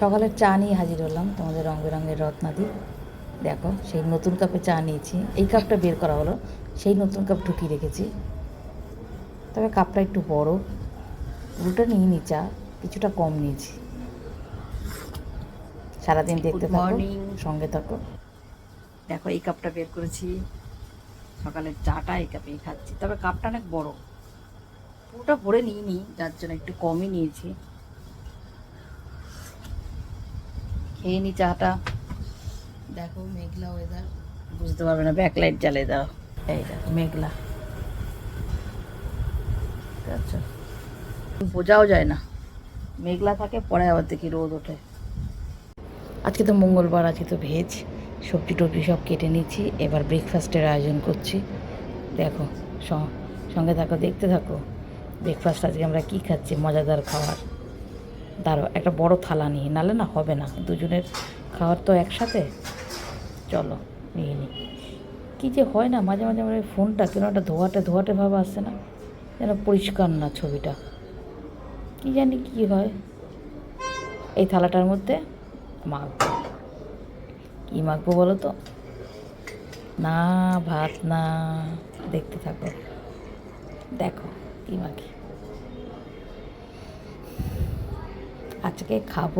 সকালের চা নিয়ে হাজির হলাম। তোমাদের রং বেরঙের রত্নাদি। দেখো সেই নতুন কাপে চা নিয়েছি। এই কাপটা বের করা হলো। সেই নতুন কাপ ঢুকিয়ে রেখেছি। তবে কাপটা একটু বড়। পুরোটা নিইনি চা। কিছুটা কম নিয়েছি। সারাদিন দেখতে থাকো সঙ্গে থাকো। দেখো এই কাপটা বের করেছি। সকালের চাটা এই কাপেই খাচ্ছি। তবে কাপটা অনেক বড়। পুরোটা ভরে নিইনি যার জন্য একটু কমই নিয়েছি। খেয়ে নি চাটা। দেখো মেঘলা ওয়েদার বুঝতে পারবে না ব্যাকলাইট জ্বালে দাও। এই দেখো মেঘলা। আচ্ছা। বোঝাও যায় না। মেঘলা থাকে, পরে আবার দেখি রোদ ওঠে। আজকে তো মঙ্গলবার, আজকে তো ভেজ। সবজি টবজি সব কেটে নিচ্ছি, এবার ব্রেকফাস্টের আয়োজন করছি। দেখো, সঙ্গে থাকো, দেখতে থাকো। ব্রেকফাস্ট আজকে আমরা কী খাচ্ছি? মজাদার খাবার। দাঁড়ো একটা বড় থালা নিয়ে, নালে না হবে না, দুজনের খাওয়ার তো একসাথে। চলো, নিয়ে নিই কী যে হয় না, মাঝে মাঝে আমার ফোনটা কেন একটা ধোয়াটে ধোয়াটে ভাব আসছে না? যেন পরিষ্কার না ছবিটা। কী জানি কী হয়। এই থালাটার মধ্যে মাখবো। কী মাখবো বলো তো? না, ভাত না, দেখতে থাকো। দেখো, কী মাখি। আজকে খাব,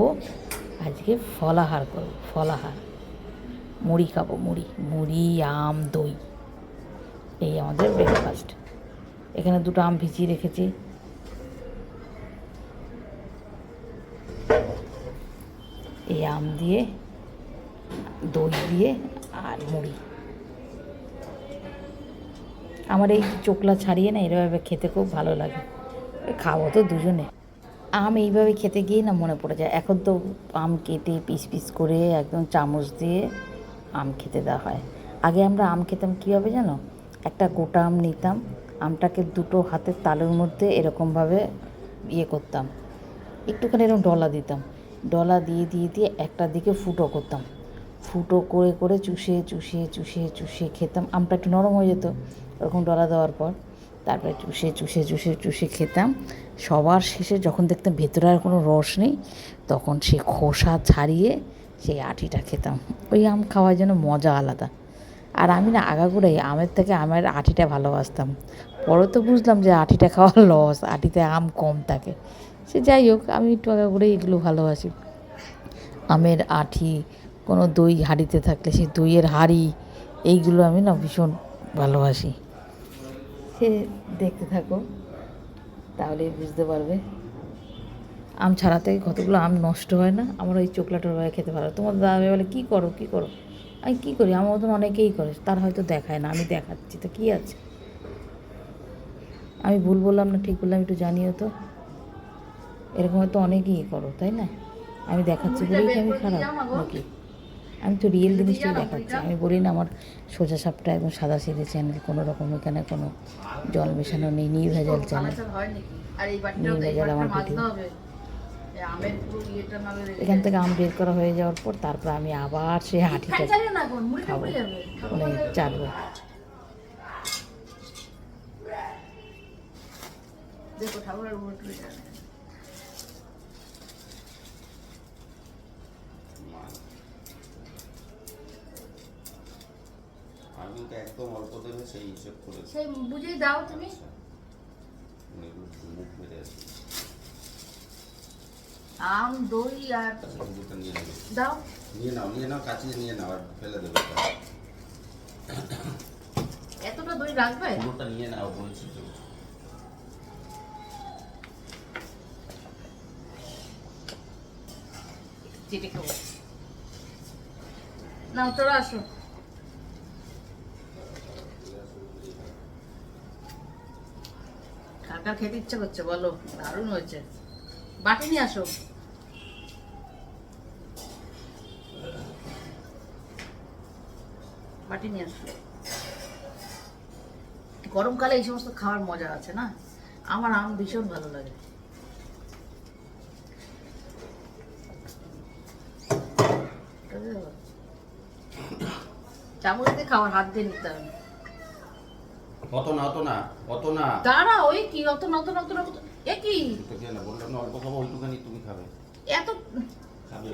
আজকে ফলাহার করব, ফলাহার। মুড়ি খাব, মুড়ি মুড়ি, আম, দই। এই আমাদের ব্রেকফাস্ট এখানে দুটো আম ভিজিয়ে রেখেছি। এই আম দিয়ে, দই দিয়ে আর মুড়ি। আমার এই চোকলা ছাড়িয়ে না এরভাবে খেতে খুব ভালো লাগে। খাব তো দুজনে। আম এইভাবে খেতে গিয়ে না মনে পড়ে যায়। এখন তো আম কেটে পিস পিস করে একদম চামচ দিয়ে আম খেতে দেওয়া হয়। আগে আমরা আম খেতাম কীভাবে জানো? একটা গোটা আম নিতাম, আমটাকে দুটো হাতের তালুর মধ্যে এরকমভাবে ইয়ে করতাম। একটুখানি এরকম ডলা দিতাম। ডলা দিয়ে দিয়ে দিয়ে একটা দিকে ফুটো করতাম। ফুটো করে করে চুষে চুষে চুষে চুষে খেতাম। আমটা একটু নরম হয়ে যেত ওরকম ডলা দেওয়ার পর। তারপরে চুষে চুষে চুষে চুষে খেতাম। সবার শেষে যখন দেখতাম ভেতরে আর কোনো রস নেই, তখন সে খোসা ছাড়িয়ে সেই আটিটা খেতাম। ওই আম খাওয়ার জন্য মজা আলাদা। আর আমি না আগাগোড়াই আমের থেকে আমের আটিটা ভালোবাসতাম। পরে তো বুঝলাম যে আটিটা খাওয়া লস আটিতে আম কম থাকে। সে যাই হোক, আমি একটু আগাগোড়াই এগুলো ভালোবাসি। আমের আঠি কোনো দই হাঁড়িতে থাকলে সেই দইয়ের হাঁড়ি, এইগুলো আমি না ভীষণ ভালোবাসি। সে দেখতে থাকো তাহলেই বুঝতে পারবে। আম ছাড়াতে কতগুলো আম নষ্ট হয় না? আমার ওই চোকলাটোর ভাই খেতে ভালো। তোমার দাদা বলে কী করো কী করো? আমি কী করি? আমার মতন অনেকেই করে। তার হয়তো দেখায় না আমি দেখাচ্ছি। তো কী আছে? আমি ভুল বললাম না ঠিক বললাম একটু জানিও তো। এরকম হয়তো অনেকেই করো তাই না? আমি দেখাচ্ছি বলেই কি আমি খারাপ নাকি? আমি তো রিয়েল জিনিসটাই দেখাচ্ছি। আমি বলি না আমার সোজা সাপটা একদম সাদা সিধে চ্যানেল কোনো রকম এখানে কোনো জল মেশানো নেই নির্ভেজাল চ্যানেল গেলে আমার ভিডিও। এখান থেকে আম বের করা হয়ে যাওয়ার পর তারপর আমি আবার সেই হাঁটিটা যাবে না কোন খাব। মানে চাটবো। দেখো ঠাকুরের উপর তুলে যাবে আমি তো একদম অল্প দেবে সেই হিসেব করেছি সেই বুঝেই দাও তুমি। মুখ মেরে আছে। আম দই আর নিয়ে নেবে। দাও। নিয়ে নাও নিয়ে নাও কাচিয়ে নিয়ে নাও আর ফেলে দেবে। এতটা দই রাখবে? পুরোটা নিয়ে নাও বলছি তো। চেটে খাব। নাও তোরা আসো। কার খেতে ইচ্ছা করছে, বলো। দারুণ হয়েছে। বাটি নিয়ে আসো। বাটি নিয়ে আসো। গরমকালে এই সমস্ত খাওয়ার মজা আছে না? আমার আম ভীষণ ভালো লাগে। চামচ দিয়ে খাওয়ার, হাত দিয়ে নিতে হবে। অত না অত না অত না। দাঁড়া ওই কি অত নতুন নতুন এ কি? এটা না বললাম না অল্প খাব ওইটুখানি তুমি খাবে। এত খাবে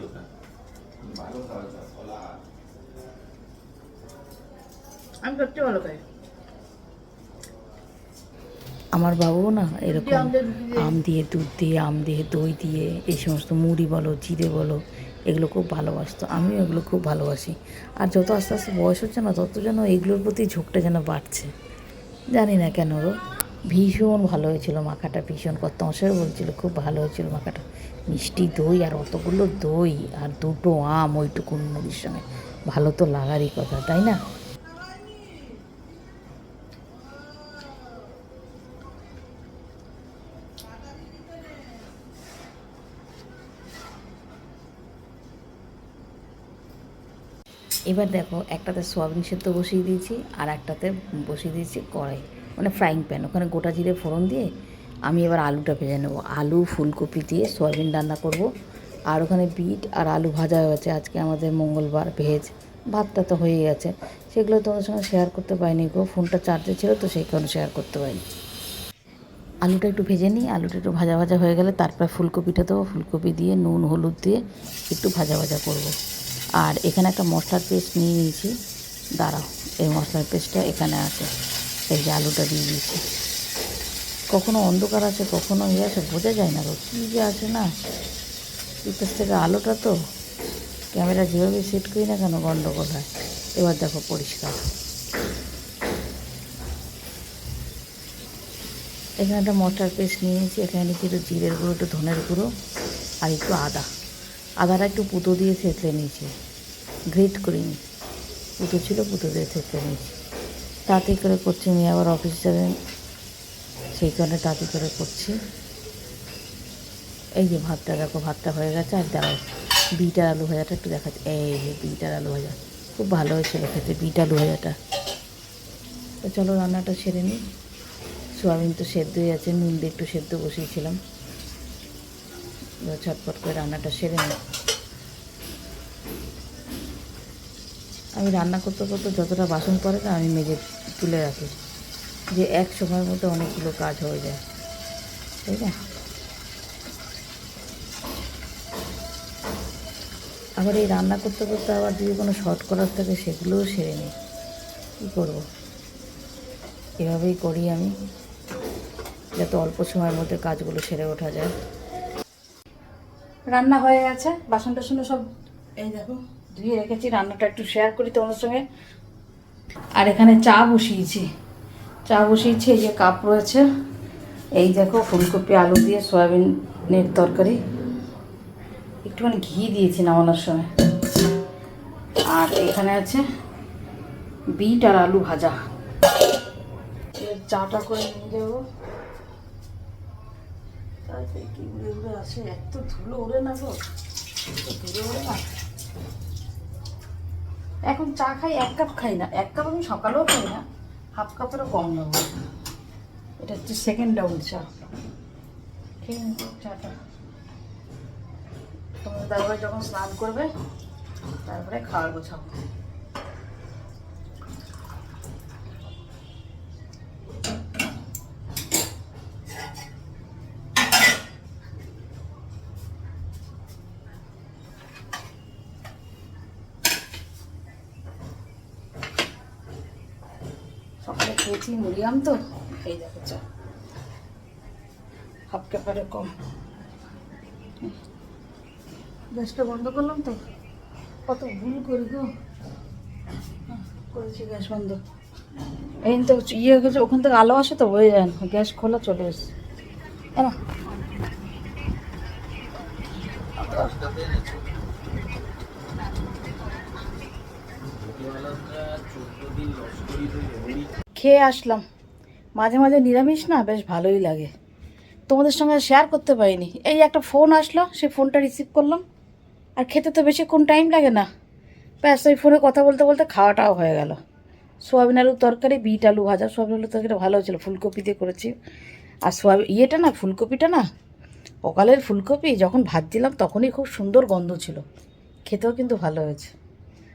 আমি সত্যি ভালো খাই। আমার বাবুও না এরকম। আম দিয়ে দুধ দিয়ে আম দিয়ে দই দিয়ে এই সমস্ত মুড়ি বলো জিরে বলো এগুলো খুব ভালোবাসতো। আমিও এগুলো খুব ভালোবাসি। আর যত আস্তে আস্তে বয়স হচ্ছে না তত যেন এগুলোর প্রতি ঝোঁকটা যেন বাড়ছে। জানি না কেন গো। ভীষণ ভালো হয়েছিল মাখাটা, ভীষণ। কত মশাই বলছিল, খুব ভালো হয়েছিল মাখাটা। মিষ্টি দই আর অতগুলো দই আর দুটো আম ওইটুকুন মুড়ির সঙ্গে। ভালো তো লাগারই কথা, তাই না? এবার দেখো, একটাতে সোয়াবিন সেদ্ধ বসিয়ে দিয়েছি, আর একটাতে বসিয়ে দিয়েছি কড়াই মানে ফ্রাইং প্যান ওখানে গোটা জিরে ফোড়ন দিয়ে আমি এবার আলুটা ভেজে নেব। আলু, ফুলকপি দিয়ে সয়াবিন রান্না করব, আর ওখানে বিট আর আলু ভাজা হয়েছে, আজকে আমাদের মঙ্গলবার, ভেজ, ভাতটা তো হয়ে গেছে। সেগুলো তোমাদের সঙ্গে শেয়ার করতে পারিনি গো, ফোনটা চার্জে ছিল তো সেই কারণে শেয়ার করতে পারিনি। আলুটা একটু ভেজে নিই, আলুটা একটু ভাজা ভাজা হয়ে গেলে তারপর ফুলকপিটা দেবো, ফুলকপি দিয়ে, নুন, হলুদ দিয়ে একটু ভাজা ভাজা করব। আর এখানে একটা মশলার পেস্ট নিয়ে নিয়েছি। দাঁড়াও, এই মশলার পেস্টটা এখানে আছে। এই যে আলুটা দিয়ে দিয়েছি। কখনো অন্ধকার আছে, কখনো ইয়ে আছে, বোঝা যায় না গো কী যে আছে না? বিকাশ থেকে আলোটা তো? ক্যামেরা যেভাবে সেট করি না কেন গন্ডগোল হয়? এবার দেখো পরিষ্কার। এখানে একটা মশলার পেস্ট নিয়ে নিয়েছি। এখানে একটু জিরের গুঁড়ো, একটু ধনের গুঁড়ো আর একটু আদা। আদাটা একটু পুতো দিয়ে থেতলে নিয়েছি। গ্রেট করিনি পুতো ছিল, পুতো দিয়ে থেতলে নিয়েছি। তাড়াতাড়ি করে করছি আমি আবার অফিস যাবেন সেই কারণে তাড়াতাড়ি করে করছি। এই যে ভাতটা দেখো, ভাতটা হয়ে গেছে। আর দাঁড়াও বিটার আলু ভাজাটা একটু দেখাচ্ছি। এই যে বিটার আলু ভাজা। খুব ভালো হয়েছিল খেতে, বিট আলু ভাজাটা। তো চলো রান্নাটা সেরে নিই। সোয়াবিন তো সেদ্ধই আছে, নুন দিয়ে একটু সেদ্ধ বসিয়েছিলাম। ছটপট করে রান্নাটা সেরে নিই আমি রান্না করতে করতে যতটা বাসন পড়ে না, আমি মেজে তুলে রাখি, যে এক সময়ের মধ্যে অনেকগুলো কাজ হয়ে যায়। তাই না? আবার এই রান্না করতে করতে আবার যদি কোনো শর্ট করার থাকে, সেগুলোও সেরে নিই। কী করব? এভাবেই করি আমি, যাতে অল্প সময়ের মধ্যে কাজগুলো সেরে ওঠা যায়। রান্না হয়ে গেছে, বাসন টাসন সব এই দেখো ধুয়ে রেখেছি, রান্নাটা একটু শেয়ার করি তোমার সঙ্গে। আর এখানে চা বসিয়েছি। চা বসিয়েছি, এই যে কাপ রয়েছে। এই দেখো ফুলকপি, আলু দিয়ে সয়াবিনের তরকারি। একটুখানি ঘি দিয়েছি নামানোর সময়। আর এখানে আছে বিট আর আলু ভাজা। চাটা করে নিয়ে যাব। তারপরে কি উড়ে উড়ে আসে? এত ধুলো ওড়ে না গো। ধুলো ওড়ে না। এখন চা খাই, এক কাপ খাই না। এক কাপ আমি সকালেও খাই না, হাফ কাপেরও কম নেব এটা হচ্ছে সেকেন্ড ডাউন চা। খেয়ে চাটা। তোমার তারপরে যখন স্নান করবে, তারপরে খাওয়ার গোছাবো সকালে খেয়েছি মুড়িয়াম তো। এই দেখো, চা। হাফ কাপারে কম। গ্যাসটা বন্ধ করলাম তো। কত ভুল করি গো। করেছি গ্যাস বন্ধ। এই তো ইয়ে গেছে ওখান থেকে আলো আসে তো হয়ে যায় না গ্যাস খোলা চলে এসছে। এমা খেয়ে আসলাম। মাঝে মাঝে নিরামিষ না? বেশ ভালোই লাগে। তোমাদের সঙ্গে শেয়ার করতে পারিনি। এই একটা ফোন আসলো, সেই ফোনটা রিসিভ করলাম। আর খেতে তো বেশিক্ষণ টাইম লাগে না। ব্যাস, ওই ফোনে কথা বলতে বলতে খাওয়াটাও হয়ে গেল। সোয়াবিন আলুর তরকারি, বিট আলু ভাজা, সোয়াবিন আলুর তরকারি ভালো হয়েছিল ফুলকপি দিয়ে করেছি। আর সোয়াবিন ইয়েটা না, ফুলকপিটা না? সকালের ফুলকপি, যখন ভাত দিলাম তখনই খুব সুন্দর গন্ধ ছিল। খেতেও কিন্তু ভালো হয়েছে।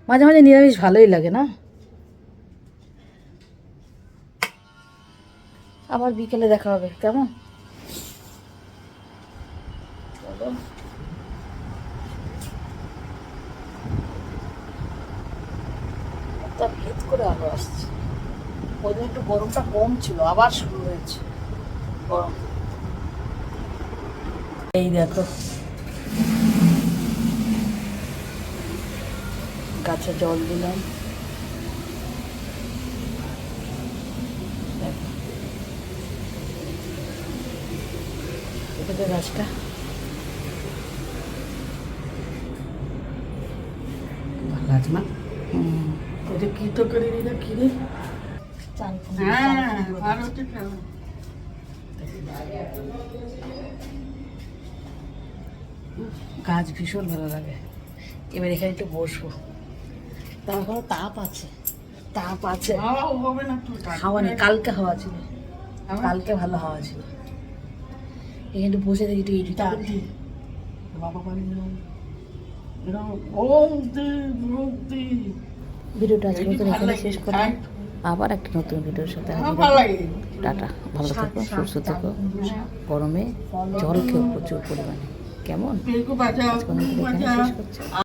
মাঝে মাঝে নিরামিষ ভালোই লাগে না? আবার বিকেলে দেখা হবে, কেমন? তা ভেদ করে আলো আসছে। ওই দিন একটু গরমটা কম ছিল, আবার শুরু হয়েছে গরম। এই দেখো। গাছে জল দিলাম দেখো এটাতে গাছটা ভালো আছে না এটা কি তো করে দিলে কি রে? চাল হ্যাঁ গাছ ভীষণ ভালো লাগে। এবার এখানে একটু বসবো। তারপর তাপ আছে। তাপ আছে। হাওয়া নেই। কালকে হাওয়া ছিল। কালকে ভালো হাওয়া ছিল। এখানে বসে দেখি তুই এডিট বাবা মুক্তি ভিডিওটা আজকের মতন এখানে শেষ করলাম আবার একটা নতুন ভিডিওর সাথে লাগে। টাটা ভালো থেকো সুস্থ থেকো। গরমে জল খেয়ে প্রচুর পরিমাণে। কেমন? শেষ করছি।